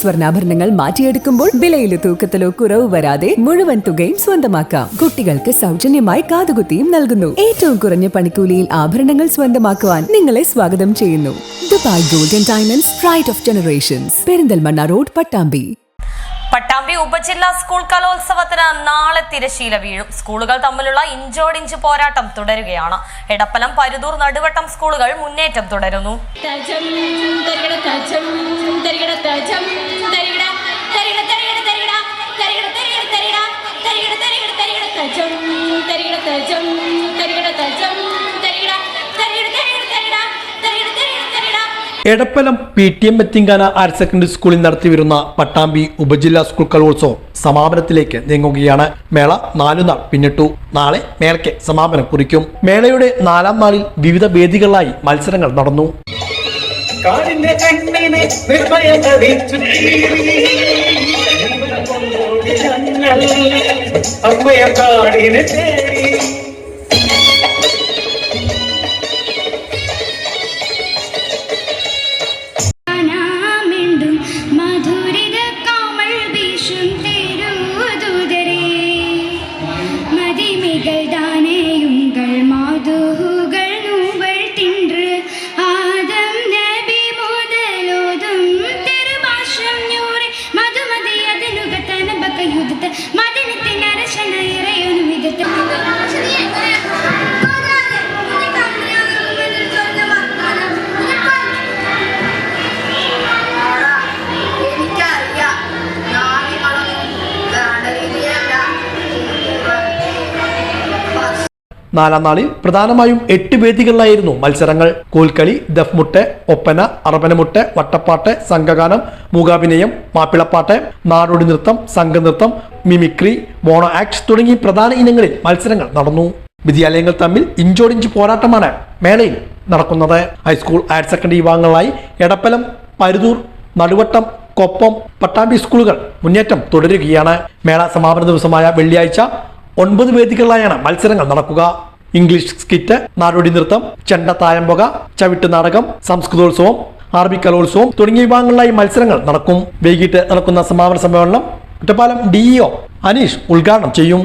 സ്വർണാഭരണങ്ങൾ മാറ്റിയെടുക്കുമ്പോൾ വിലയിലോ തൂക്കത്തിലോ കുറവ് വരാതെ മുഴുവൻ തുകയും സ്വന്തമാക്കാം. കുട്ടികൾക്ക് സൗജന്യമായി കാതുകുത്തിയും നൽകുന്നു. ഏറ്റവും കുറഞ്ഞ പണിക്കൂലിയിൽ ആഭരണങ്ങൾ സ്വന്തമാക്കുവാൻ നിങ്ങളെ സ്വാഗതം ചെയ്യുന്നു. Dubai golden diamonds pride of generations Perinthalmanna road Pattambi. Pattambi ഉപജില്ലാ സ്കൂൾ കലോത്സവത്തിന് നാളെ തിരശീല വീഴും. സ്കൂളുകൾ തമ്മിലുള്ള ഇഞ്ചോടിഞ്ച് പോരാട്ടം തുടരുകയാണ്. എടപ്പലം പരുതൂർ നടുവട്ടം സ്കൂളുകൾ മുന്നേറ്റം തുടരുന്നു. എടപ്പലം പി ടി എം എത്തിങ്കാന ഹയർ സെക്കൻഡറി സ്കൂളിൽ നടത്തിവരുന്ന പട്ടാമ്പി ഉപജില്ലാ സ്കൂൾ കലോത്സവം സമാപനത്തിലേക്ക് നീങ്ങുകയാണ്. മേള നാലു നാൾ പിന്നിട്ടു. നാളെ മേളയ്ക്ക് സമാപനം കുറിക്കും. മേളയുടെ നാലാം നാളിൽ വിവിധ വേദികളിലായി മത്സരങ്ങൾ നടന്നു. അമ്മയ കാടിനെ തേടി. യുദ്ധത്തിൽ മദനത്തിൻ അരശന ഇറയൊരു വിധത്തിൽ നാലാം നാളിൽ പ്രധാനമായും എട്ട് വേദികളിലായിരുന്നു മത്സരങ്ങൾ. കോൽക്കളി ദഫ്മുട്ട് ഒപ്പന അറബനമുട്ട് വട്ടപ്പാട്ട് സംഘഗാനം മൂകാഭിനയം മാപ്പിളപ്പാട്ട് നാടോടി നൃത്തം സംഘനൃത്തം മിമിക്രി മോണോ ആക്ട് തുടങ്ങി പ്രധാന ഇനങ്ങളിൽ മത്സരങ്ങൾ നടന്നു. വിദ്യാലയങ്ങൾ തമ്മിൽ ഇഞ്ചോടിഞ്ച് പോരാട്ടമാണ് മേളയിൽ നടക്കുന്നത്. ഹൈസ്കൂൾ ഹയർ സെക്കൻഡറി വിഭാഗങ്ങളായി എടപ്പലം പരുതൂർ നടുവട്ടം കൊപ്പം പട്ടാമ്പി സ്കൂളുകൾ മുന്നേറ്റം തുടരുകയാണ്. മേള സമാപന ദിവസമായ വെള്ളിയാഴ്ച ഒൻപത് വേദികളിലായാണ് മത്സരങ്ങൾ നടക്കുക. ഇംഗ്ലീഷ് സ്കിറ്റ് നാടോടി നൃത്തം ചെണ്ട തായമ്പുക ചവിട്ട് നാടകം സംസ്കൃതോത്സവം ആർബി കലോത്സവം തുടങ്ങിയ വിഭാഗങ്ങളിലായി മത്സരങ്ങൾ നടക്കും. വൈകിട്ട് നടക്കുന്ന സമാപന സമ്മേളനം കുറ്റപ്പാലം ഡിഇഒ അനീഷ് ഉദ്ഘാടനം ചെയ്യും.